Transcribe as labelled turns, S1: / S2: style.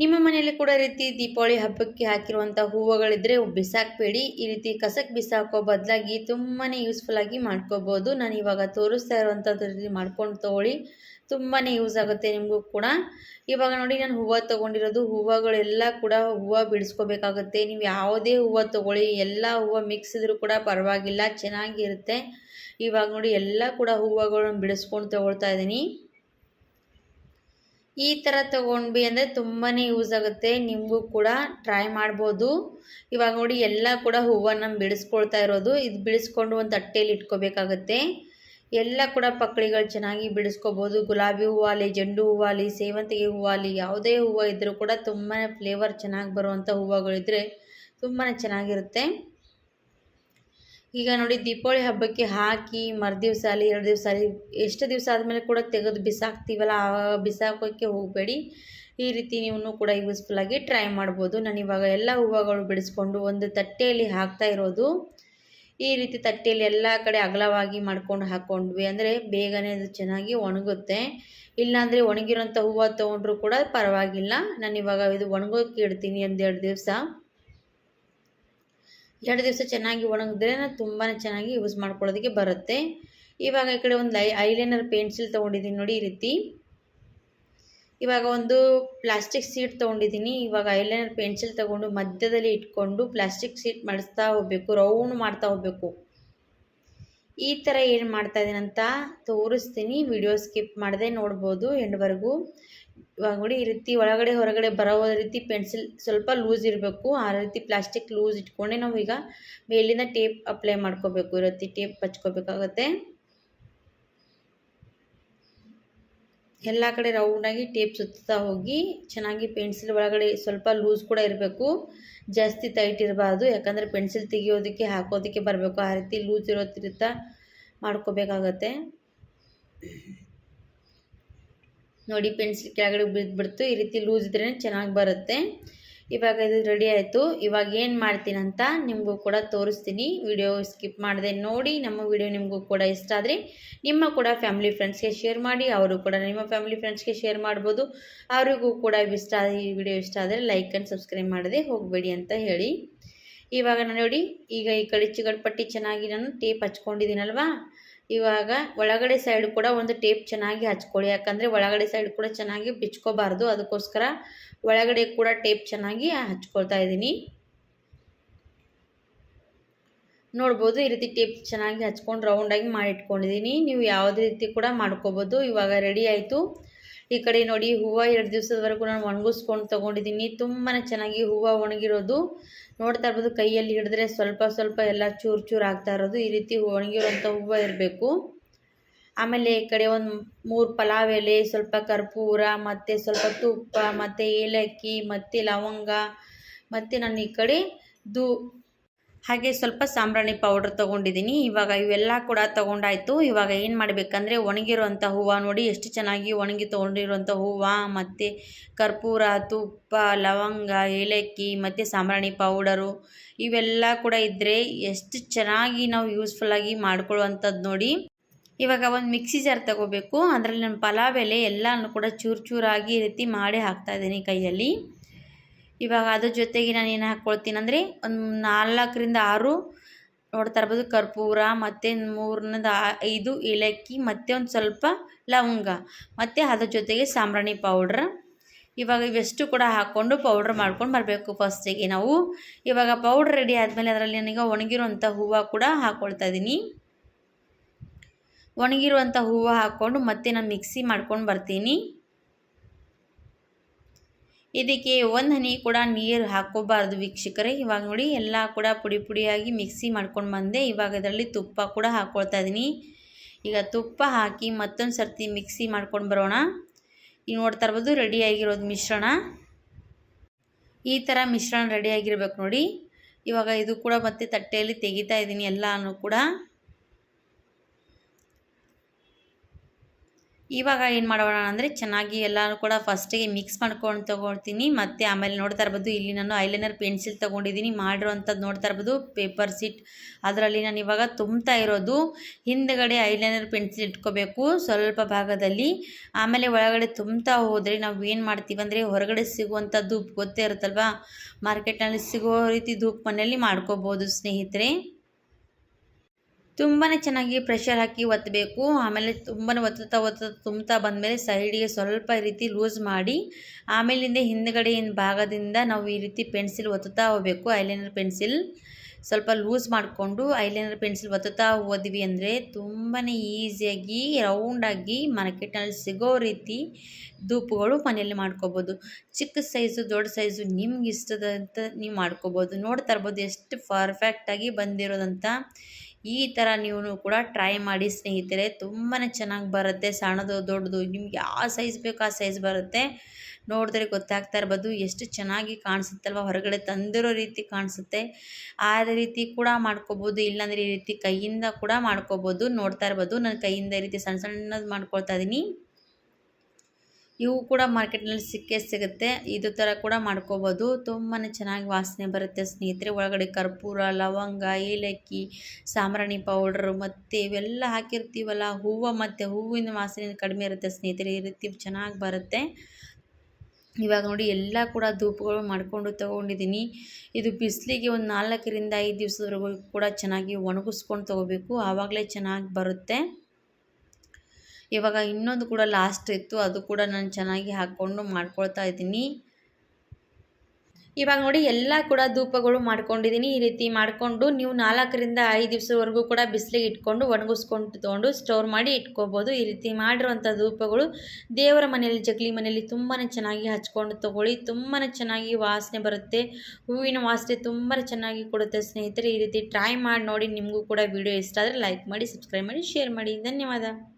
S1: ನಿಮ್ಮ ಮನೆಯಲ್ಲಿ ಕೂಡ ರೀತಿ ದೀಪಾವಳಿ ಹಬ್ಬಕ್ಕೆ ಹಾಕಿರುವಂಥ ಹೂವುಗಳಿದ್ರೆ ಬಿಸಾಕಬೇಡಿ. ಈ ರೀತಿ ಕಸಕ್ಕೆ ಬಿಸಾಕೋ ಬದಲಾಗಿ ತುಂಬಾ ಯೂಸ್ಫುಲ್ ಆಗಿ ಮಾಡ್ಕೋಬೋದು. ನಾನು ಇವಾಗ ತೋರಿಸ್ತಾ ಇರುವಂಥದ್ದು ರೀತಿ ಮಾಡ್ಕೊಂಡು ತೊಗೊಳ್ಳಿ. ತುಂಬಾ ಯೂಸ್ ಆಗುತ್ತೆ ನಿಮಗೂ ಕೂಡ. ಇವಾಗ ನೋಡಿ ನಾನು ಹೂವು ತೊಗೊಂಡಿರೋದು, ಹೂವುಗಳೆಲ್ಲ ಕೂಡ ಹೂವು ಬಿಡಿಸ್ಕೋಬೇಕಾಗುತ್ತೆ. ನೀವು ಯಾವುದೇ ಹೂವು ತೊಗೊಳ್ಳಿ. ಎಲ್ಲ ಹೂವು ಮಿಕ್ಸ್ ಇದ್ರೂ ಕೂಡ ಪರವಾಗಿಲ್ಲ, ಚೆನ್ನಾಗಿರುತ್ತೆ. ಇವಾಗ ನೋಡಿ ಎಲ್ಲ ಕೂಡ ಹೂವುಗಳನ್ನು ಬಿಡಿಸ್ಕೊಂಡು ತೊಗೊಳ್ತಾ ಇದ್ದೀನಿ ಈ ಥರ ತೊಗೊಂಡ್ವಿ ಅಂದರೆ ತುಂಬಾ ಯೂಸ್ ಆಗುತ್ತೆ. ನಿಮಗೂ ಕೂಡ ಟ್ರೈ ಮಾಡ್ಬೋದು. ಇವಾಗ ನೋಡಿ ಎಲ್ಲ ಕೂಡ ಹೂವನ್ನು ಬಿಡಿಸ್ಕೊಳ್ತಾ ಇರೋದು. ಇದು ಬಿಡಿಸ್ಕೊಂಡು ಒಂದು ತಟ್ಟೆಯಲ್ಲಿ ಇಟ್ಕೋಬೇಕಾಗತ್ತೆ. ಎಲ್ಲ ಕೂಡ ಪಕ್ಕಳಿಗಳು ಚೆನ್ನಾಗಿ ಬಿಡಿಸ್ಕೋಬೋದು. ಗುಲಾಬಿ ಹೂವಾಲಿ ಜೆಂಡು ಹೂವಾಲಿ ಸೇವಂತಿಗೆ ಹೂವಾಲಿ ಯಾವುದೇ ಹೂವು ಇದ್ದರೂ ಕೂಡ ತುಂಬಾ ಫ್ಲೇವರ್ ಚೆನ್ನಾಗಿ ಬರುವಂಥ ಹೂವುಗಳಿದ್ರೆ ತುಂಬಾ ಚೆನ್ನಾಗಿರುತ್ತೆ. ಈಗ ನೋಡಿ ದೀಪಾವಳಿ ಹಬ್ಬಕ್ಕೆ ಹಾಕಿ, ಮರುದಿವ್ಸ ಅಲ್ಲಿ, ಎರಡು ದಿವಸ ಅಲ್ಲಿ, ಎಷ್ಟು ದಿವಸ ಆದಮೇಲೆ ಕೂಡ ತೆಗೆದು ಬಿಸಾಕ್ತೀವಲ್ಲ, ಆ ಬಿಸಾಕೋಕ್ಕೆ ಹೋಗಬೇಡಿ. ಈ ರೀತಿ ನೀವು ಕೂಡ ಯೂಸ್ಫುಲ್ಲಾಗಿ ಟ್ರೈ ಮಾಡ್ಬೋದು. ನಾನು ಇವಾಗ ಎಲ್ಲ ಹೂವುಗಳು ಬಿಡಿಸ್ಕೊಂಡು ಒಂದು ತಟ್ಟೆಯಲ್ಲಿ ಹಾಕ್ತಾ ಇರೋದು. ಈ ರೀತಿ ತಟ್ಟೆಯಲ್ಲಿ ಎಲ್ಲ ಕಡೆ ಅಗಲವಾಗಿ ಮಾಡ್ಕೊಂಡು ಹಾಕ್ಕೊಂಡ್ವಿ ಅಂದರೆ ಬೇಗನೆ ಅದು ಚೆನ್ನಾಗಿ ಒಣಗುತ್ತೆ. ಇಲ್ಲಾಂದರೆ ಒಣಗಿರೋಂಥ ಹೂವು ತೊಗೊಂಡ್ರೂ ಕೂಡ ಪರವಾಗಿಲ್ಲ. ನಾನು ಇವಾಗ ಇದು ಒಣಗೋಕೆ ಇಡ್ತೀನಿ ಒಂದೆರಡು ದಿವಸ. ಎರಡು ದಿವಸ ಚೆನ್ನಾಗಿ ಒಣಗಿದ್ರೆ ತುಂಬಾ ಚೆನ್ನಾಗಿ ಯೂಸ್ ಮಾಡ್ಕೊಳ್ಳೋದಕ್ಕೆ ಬರುತ್ತೆ. ಇವಾಗ ಈ ಕಡೆ ಒಂದು ಐಲೈನರ್ ಪೆನ್ಸಿಲ್ ತೊಗೊಂಡಿದ್ದೀನಿ ನೋಡಿ ಈ ರೀತಿ. ಇವಾಗ ಒಂದು ಪ್ಲಾಸ್ಟಿಕ್ ಸೀಟ್ ತೊಗೊಂಡಿದ್ದೀನಿ. ಇವಾಗ ಐಲೈನರ್ ಪೆನ್ಸಿಲ್ ತೊಗೊಂಡು ಮಧ್ಯದಲ್ಲಿ ಇಟ್ಕೊಂಡು ಪ್ಲಾಸ್ಟಿಕ್ ಸೀಟ್ ಮಾಡಿಸ್ತಾ ಹೋಗಬೇಕು ರೌಂಡ್ ಮಾಡ್ತಾ ಹೋಗಬೇಕು. ಈ ಥರ ಏನು ಮಾಡ್ತಾ ಅಂತ ತೋರಿಸ್ತೀನಿ. ವಿಡಿಯೋ ಸ್ಕಿಪ್ ಮಾಡದೆ ನೋಡ್ಬೋದು ಎಂಡ್ವರೆಗೂ. ನೋಡಿ ಈ ರೀತಿ ಒಳಗಡೆ ಹೊರಗಡೆ ಬರೋ ರೀತಿ ಪೆನ್ಸಿಲ್ ಸ್ವಲ್ಪ ಲೂಸ್ ಇರಬೇಕು. ಆ ರೀತಿ ಪ್ಲಾಸ್ಟಿಕ್ ಲೂಸ್ ಇಟ್ಕೊಂಡೆ ನಾವು ಈಗ ಮೇಲಿಂದ ಟೇಪ್ ಅಪ್ಲೈ ಮಾಡ್ಕೋಬೇಕು. ಈ ರೀತಿ ಟೇಪ್ ಹಚ್ಕೋಬೇಕಾಗತ್ತೆ. ಎಲ್ಲ ಕಡೆ ರೌಂಡಾಗಿ ಟೇಪ್ ಸುತ್ತಾ ಹೋಗಿ ಚೆನ್ನಾಗಿ ಪೆನ್ಸಿಲ್ ಒಳಗಡೆ ಸ್ವಲ್ಪ ಲೂಸ್ ಕೂಡ ಇರಬೇಕು. ಜಾಸ್ತಿ ಟೈಟ್ ಇರಬಾರ್ದು. ಯಾಕಂದರೆ ಪೆನ್ಸಿಲ್ ತೆಗಿಯೋದಕ್ಕೆ, ಹಾಕೋದಕ್ಕೆ ಬರಬೇಕು. ಆ ರೀತಿ ಲೂಸ್ ಇರೋದ್ರಿಂದ ಮಾಡ್ಕೋಬೇಕಾಗತ್ತೆ. ನೋಡಿ ಪೆನ್ಸಿಲ್ ಕೆಳಗಡೆ ಬಿದ್ದುಬಿಡ್ತು ಈ ರೀತಿ ಲೂಸ್ ಇದ್ರೇ ಚೆನ್ನಾಗಿ ಬರುತ್ತೆ. ಇವಾಗ ಇದು ರೆಡಿ ಆಯಿತು. ಇವಾಗ ಏನು ಮಾಡ್ತೀನಿ ಅಂತ ನಿಮಗೂ ಕೂಡ ತೋರಿಸ್ತೀನಿ. ವಿಡಿಯೋ ಸ್ಕಿಪ್ ಮಾಡಿದೆ ನೋಡಿ, ನಮ್ಮ ವಿಡಿಯೋ ನಿಮಗೂ ಕೂಡ ಇಷ್ಟ ಆದರೆ ನಿಮ್ಮ ಕೂಡ ಫ್ಯಾಮಿಲಿ ಫ್ರೆಂಡ್ಸ್ಗೆ ಶೇರ್ ಮಾಡಿ, ಅವರು ಕೂಡ ನಿಮ್ಮ ಫ್ಯಾಮಿಲಿ ಫ್ರೆಂಡ್ಸ್ಗೆ ಶೇರ್ ಮಾಡ್ಬೋದು. ಅವರಿಗೂ ಕೂಡ ಇಷ್ಟ, ಈ ವಿಡಿಯೋ ಇಷ್ಟ ಆದರೆ ಲೈಕ್ ಆ್ಯಂಡ್ ಸಬ್ಸ್ಕ್ರೈಬ್ ಮಾಡದೆ ಹೋಗಬೇಡಿ ಅಂತ ಹೇಳಿ. ಇವಾಗ ನೋಡಿ, ಈಗ ಈ ಕಡೆ ಚಿಗಡ್ಪಟ್ಟಿ ಚೆನ್ನಾಗಿ ನಾನು ಟೇಪ್ ಹಚ್ಕೊಂಡಿದ್ದೀನಲ್ವಾ? ಇವಾಗ ಒಳಗಡೆ ಸೈಡ್ ಕೂಡ ಒಂದು ಟೇಪ್ ಚೆನ್ನಾಗಿ ಹಚ್ಕೊಳ್ಳಿ. ಯಾಕಂದರೆ ಒಳಗಡೆ ಸೈಡ್ ಕೂಡ ಚೆನ್ನಾಗಿ ಬಿಚ್ಕೋಬಾರ್ದು. ಅದಕ್ಕೋಸ್ಕರ ಒಳಗಡೆ ಕೂಡ ಟೇಪ್ ಚೆನ್ನಾಗಿ ಹಚ್ಕೊಳ್ತಾ ಇದ್ದೀನಿ. ನೋಡ್ಬೋದು ಈ ರೀತಿ ಟೇಪ್ ಚೆನ್ನಾಗಿ ಹಚ್ಕೊಂಡು ರೌಂಡಾಗಿ ಮಾಡಿಟ್ಕೊಂಡಿದ್ದೀನಿ. ನೀವು ಯಾವುದೇ ರೀತಿ ಕೂಡ ಮಾಡ್ಕೋಬೋದು. ಇವಾಗ ರೆಡಿ ಆಯಿತು. ಈ ಕಡೆ ನೋಡಿ ಹೂವು ಎರಡು ದಿವಸದವರೆಗೂ ನಾನು ಒಣಗಿಸ್ಕೊಂಡು ತೊಗೊಂಡಿದ್ದೀನಿ. ತುಂಬಾ ಚೆನ್ನಾಗಿ ಹೂವು ಒಣಗಿರೋದು. ನೋಡ್ತಾ ಇರ್ಬೋದು, ಕೈಯಲ್ಲಿ ಹಿಡಿದ್ರೆ ಸ್ವಲ್ಪ ಸ್ವಲ್ಪ ಎಲ್ಲ ಚೂರು ಚೂರು ಆಗ್ತಾ ಇರೋದು. ಈ ರೀತಿ ಒಣಗಿರೋಂಥ ಹೂವು ಇರಬೇಕು. ಆಮೇಲೆ ಈ ಕಡೆ ಒಂದು ಮೂರು ಪಲಾವ್ ಎಲೆ, ಸ್ವಲ್ಪ ಕರ್ಪೂರ, ಮತ್ತು ಸ್ವಲ್ಪ ತುಪ್ಪ, ಮತ್ತು ಏಲಕ್ಕಿ, ಮತ್ತು ಲವಂಗ, ಮತ್ತು ನಾನು ಈ ಕಡೆ ದೂ ಹಾಗೆ ಸ್ವಲ್ಪ ಸಾಂಬ್ರಾಣಿ ಪೌಡ್ರ್ ತೊಗೊಂಡಿದ್ದೀನಿ. ಇವಾಗ ಇವೆಲ್ಲ ಕೂಡ ತೊಗೊಂಡಾಯಿತು. ಇವಾಗ ಏನು ಮಾಡಬೇಕಂದ್ರೆ ಒಣಗಿರುವಂಥ ಹೂವು ನೋಡಿ ಎಷ್ಟು ಚೆನ್ನಾಗಿ ಒಣಗಿ ತೊಗೊಂಡಿರುವಂಥ ಹೂವು, ಮತ್ತು ಕರ್ಪೂರ, ತುಪ್ಪ, ಲವಂಗ, ಏಲಕ್ಕಿ, ಮತ್ತು ಸಾಂಬ್ರಾಣಿ ಪೌಡರು ಇವೆಲ್ಲ ಕೂಡ ಇದ್ದರೆ ಎಷ್ಟು ಚೆನ್ನಾಗಿ ನಾವು ಯೂಸ್ಫುಲ್ಲಾಗಿ ಮಾಡ್ಕೊಳ್ಳುವಂಥದ್ದು ನೋಡಿ. ಇವಾಗ ಒಂದು ಮಿಕ್ಸಿ ಜಾರ್ ತಗೋಬೇಕು. ಅದರಲ್ಲಿ ನಾನು ಪಲಾವ್ ಎಲೆ ಎಲ್ಲನೂ ಕೂಡ ಚೂರು ಚೂರಾಗಿ ರೀತಿ ಮಾಡಿ ಹಾಕ್ತಾಯಿದ್ದೀನಿ ಕೈಯಲ್ಲಿ. ಇವಾಗ ಅದ್ರ ಜೊತೆಗೆ ನಾನು ಏನು ಹಾಕ್ಕೊಳ್ತೀನಿ ಅಂದರೆ ಒಂದು ನಾಲ್ಕರಿಂದ ಆರು ನೋಡ್ತಾ ಇರ್ಬೋದು, ಕರ್ಪೂರ, ಮತ್ತು ಮೂರನೇದು ಐದು ಏಲಕ್ಕಿ, ಮತ್ತು ಒಂದು ಸ್ವಲ್ಪ ಲವಂಗ, ಮತ್ತು ಅದ್ರ ಜೊತೆಗೆ ಸಾಂಬ್ರಾಣಿ ಪೌಡ್ರ್ ಇವಾಗ ಇವೆಷ್ಟು ಕೂಡ ಹಾಕ್ಕೊಂಡು ಪೌಡ್ರ್ ಮಾಡ್ಕೊಂಡು ಬರಬೇಕು ಫಸ್ಟಿಗೆ ನಾವು. ಇವಾಗ ಪೌಡ್ರ್ ರೆಡಿ ಆದಮೇಲೆ ಅದರಲ್ಲಿ ನನಗೆ ಒಣಗಿರುವಂಥ ಹೂವು ಕೂಡ ಹಾಕ್ಕೊಳ್ತಾ ಇದ್ದೀನಿ ಒಣಗಿರುವಂಥ ಹೂವು ಹಾಕ್ಕೊಂಡು ಮತ್ತೆ ನಾನು ಮಿಕ್ಸಿ ಮಾಡ್ಕೊಂಡು ಬರ್ತೀನಿ. ಇದಕ್ಕೆ ಒಂದು ಹನಿ ಕೂಡ ನೀರು ಹಾಕ್ಕೋಬಾರ್ದು ವೀಕ್ಷಕರೇ. ಇವಾಗ ನೋಡಿ, ಎಲ್ಲ ಕೂಡ ಪುಡಿ ಪುಡಿಯಾಗಿ ಮಿಕ್ಸಿ ಮಾಡ್ಕೊಂಡು ಬಂದೆ. ಇವಾಗ ಇದರಲ್ಲಿ ತುಪ್ಪ ಕೂಡ ಹಾಕ್ಕೊಳ್ತಾ ಇದ್ದೀನಿ ಈಗ ತುಪ್ಪ ಹಾಕಿ ಮತ್ತೊಂದು ಸರ್ತಿ ಮಿಕ್ಸಿ ಮಾಡ್ಕೊಂಡು ಬರೋಣ. ಈಗ ನೋಡ್ತಾ ಇರ್ಬೋದು ರೆಡಿಯಾಗಿರೋದು ಮಿಶ್ರಣ. ಈ ಥರ ಮಿಶ್ರಣ ರೆಡಿಯಾಗಿರ್ಬೇಕು ನೋಡಿ. ಇವಾಗ ಇದು ಕೂಡ ಮತ್ತೆ ತಟ್ಟೆಯಲ್ಲಿ ತೆಗಿತಾ ಇದ್ದೀನಿ ಎಲ್ಲನೂ ಕೂಡ. ಇವಾಗ ಏನು ಮಾಡೋಣ ಅಂದರೆ ಚೆನ್ನಾಗಿ ಎಲ್ಲನೂ ಕೂಡ ಫಸ್ಟಿಗೆ ಮಿಕ್ಸ್ ಮಾಡ್ಕೊಂಡು ತೊಗೊಳ್ತೀನಿ. ಮತ್ತು ಆಮೇಲೆ ನೋಡ್ತಾ ಇರ್ಬೋದು, ಇಲ್ಲಿ ನಾನು ಐಲೈನರ್ ಪೆನ್ಸಿಲ್ ತೊಗೊಂಡಿದ್ದೀನಿ ಮಾಡಿರೋವಂಥದ್ದು ನೋಡ್ತಾ ಇರ್ಬೋದು ಪೇಪರ್ ಸೀಟ್ ಅದರಲ್ಲಿ ನಾನು ಇವಾಗ ತುಂಬ್ತಾ ಇರೋದು ಹಿಂದ್ಗಡೆ ಐಲೈನರ್ ಪೆನ್ಸಿಲ್ ಇಟ್ಕೋಬೇಕು ಸ್ವಲ್ಪ ಭಾಗದಲ್ಲಿ. ಆಮೇಲೆ ಒಳಗಡೆ ತುಂಬ್ತಾ ಹೋದರೆ ನಾವು ಏನು ಮಾಡ್ತೀವಿ ಅಂದರೆ ಹೊರಗಡೆ ಸಿಗುವಂಥ ಧೂಪ್ ಗೊತ್ತೇ ಇರುತ್ತಲ್ವಾ? ಮಾರ್ಕೆಟ್ನಲ್ಲಿ ಸಿಗೋ ರೀತಿ ಧೂಪ್ ಮನೆಯಲ್ಲಿ ಮಾಡ್ಕೋಬೋದು ಸ್ನೇಹಿತರೆ. ತುಂಬಾ ಚೆನ್ನಾಗಿ ಪ್ರೆಷರ್ ಹಾಕಿ ಒತ್ತಬೇಕು ಆಮೇಲೆ ತುಂಬಾ ಒತ್ತುತ್ತಾ ಒತ್ತುತ್ತಾ ತುಂಬ್ತಾ ಬಂದಮೇಲೆ ಸೈಡಿಗೆ ಸ್ವಲ್ಪ ಈ ರೀತಿ ಲೂಸ್ ಮಾಡಿ, ಆಮೇಲಿಂದ ಏನು ಭಾಗದಿಂದ ನಾವು ಈ ರೀತಿ ಪೆನ್ಸಿಲ್ ಒತ್ತುತ್ತಾ ಹೋಗಬೇಕು. ಐಲೈನರ್ ಪೆನ್ಸಿಲ್ ಸ್ವಲ್ಪ ಲೂಸ್ ಮಾಡಿಕೊಂಡು ಐಲೈನರ್ ಪೆನ್ಸಿಲ್ ಒತ್ತುತ್ತಾ ಹೋದ್ವಿ ಅಂದರೆ ತುಂಬಾ ಈಸಿಯಾಗಿ ರೌಂಡಾಗಿ ಮಾರ್ಕೆಟ್ನಲ್ಲಿ ಸಿಗೋ ರೀತಿ ಧೂಪುಗಳು ಮನೆಯಲ್ಲಿ ಮಾಡ್ಕೋಬೋದು. ಚಿಕ್ಕ ಸೈಜು ದೊಡ್ಡ ಸೈಜು ನಿಮ್ಗೆ ಇಷ್ಟದಂತ ನೀವು ಮಾಡ್ಕೋಬೋದು. ನೋಡ್ತಾ ಇರ್ಬೋದು ಎಷ್ಟು ಪರ್ಫೆಕ್ಟಾಗಿ ಬಂದಿರೋದಂತ. ಈ ಥರ ನೀವು ಕೂಡ ಟ್ರೈ ಮಾಡಿ ಸ್ನೇಹಿತರೆ ತುಂಬಾ ಚೆನ್ನಾಗಿ ಬರುತ್ತೆ. ಸಣ್ಣದು, ದೊಡ್ಡದು, ನಿಮ್ಗೆ ಯಾವ ಸೈಜ್ ಬೇಕೋ ಆ ಸೈಜ್ ಬರುತ್ತೆ. ನೋಡಿದ್ರೆ ಗೊತ್ತಾಗ್ತಾ ಇರ್ಬೋದು, ಎಷ್ಟು ಚೆನ್ನಾಗಿ ಕಾಣಿಸುತ್ತಲ್ವ? ಹೊರಗಡೆ ತಂದಿರೋ ರೀತಿ ಕಾಣಿಸುತ್ತೆ. ಆ ರೀತಿ ಕೂಡ ಮಾಡ್ಕೋಬೋದು, ಇಲ್ಲಾಂದರೆ ಈ ರೀತಿ ಕೈಯಿಂದ ಕೂಡ ಮಾಡ್ಕೋಬೋದು. ನೋಡ್ತಾ ಇರ್ಬೋದು, ನಾನು ಕೈಯಿಂದ ಈ ರೀತಿ ಸಣ್ಣ ಸಣ್ಣದು ಮಾಡ್ಕೊಳ್ತಾ ಇದ್ದೀನಿ ಇವು ಕೂಡ ಮಾರ್ಕೆಟ್ನಲ್ಲಿ ಸಿಕ್ಕೇ ಸಿಗುತ್ತೆ. ಇದು ಥರ ಕೂಡ ಮಾಡ್ಕೋಬೋದು. ತುಂಬಾ ಚೆನ್ನಾಗಿ ವಾಸನೆ ಬರುತ್ತೆ ಸ್ನೇಹಿತರೆ. ಒಳಗಡೆ ಕರ್ಪೂರ, ಲವಂಗ, ಏಲಕ್ಕಿ, ಸಾಂಬ್ರಾಣಿ ಪೌಡ್ರು ಮತ್ತು ಇವೆಲ್ಲ ಹಾಕಿರ್ತೀವಲ್ಲ, ಹೂವು ಮತ್ತು ಹೂವಿನ ವಾಸನೆ ಕಡಿಮೆ ಇರುತ್ತೆ ಸ್ನೇಹಿತರೆ. ಈ ರೀತಿ ಚೆನ್ನಾಗಿ ಬರುತ್ತೆ. ಇವಾಗ ನೋಡಿ ಎಲ್ಲ ಕೂಡ ಧೂಪಗಳು ಮಾಡಿಕೊಂಡು ತೊಗೊಂಡಿದ್ದೀನಿ. ಇದು ಬಿಸಿಲಿಗೆ ಒಂದು ನಾಲ್ಕರಿಂದ ಐದು ದಿವಸದವರೆಗೂ ಕೂಡ ಚೆನ್ನಾಗಿ ಒಣಗಿಸ್ಕೊಂಡು ತೊಗೋಬೇಕು. ಆವಾಗಲೇ ಚೆನ್ನಾಗಿ ಬರುತ್ತೆ. ಇವಾಗ ಇನ್ನೊಂದು ಕೂಡ ಲಾಸ್ಟ್ ಇತ್ತು, ಅದು ಕೂಡ ನಾನು ಚೆನ್ನಾಗಿ ಹಾಕ್ಕೊಂಡು ಮಾಡ್ಕೊಳ್ತಾ ಇದ್ದೀನಿ. ಇವಾಗ ನೋಡಿ, ಎಲ್ಲ ಕೂಡ ಧೂಪಗಳು ಮಾಡ್ಕೊಂಡಿದ್ದೀನಿ. ಈ ರೀತಿ ಮಾಡಿಕೊಂಡು ನೀವು ನಾಲ್ಕರಿಂದ ಐದು ದಿವಸವರೆಗೂ ಕೂಡ ಬಿಸಿಲಿಗೆ ಇಟ್ಕೊಂಡು ಒಣಗಿಸ್ಕೊಂಡು ತೊಗೊಂಡು ಸ್ಟೋರ್ ಮಾಡಿ ಇಟ್ಕೋಬೋದು. ಈ ರೀತಿ ಮಾಡಿರುವಂಥ ಧೂಪಗಳು ದೇವರ ಮನೆಯಲ್ಲಿ, ಜಗಲಿ ಮನೆಯಲ್ಲಿ ತುಂಬಾ ಚೆನ್ನಾಗಿ ಹಚ್ಕೊಂಡು ತೊಗೊಳ್ಳಿ. ತುಂಬಾ ಚೆನ್ನಾಗಿ ವಾಸನೆ ಬರುತ್ತೆ. ಹೂವಿನ ವಾಸನೆ ತುಂಬ ಚೆನ್ನಾಗಿ ಕೊಡುತ್ತೆ ಸ್ನೇಹಿತರೆ. ಈ ರೀತಿ ಟ್ರೈ ಮಾಡಿ ನೋಡಿ ನಿಮಗೂ ಕೂಡ ವಿಡಿಯೋ ಇಷ್ಟ ಆದರೆ ಲೈಕ್ ಮಾಡಿ ಸಬ್ಸ್ಕ್ರೈಬ್ ಮಾಡಿ ಶೇರ್ ಮಾಡಿ. ಧನ್ಯವಾದ.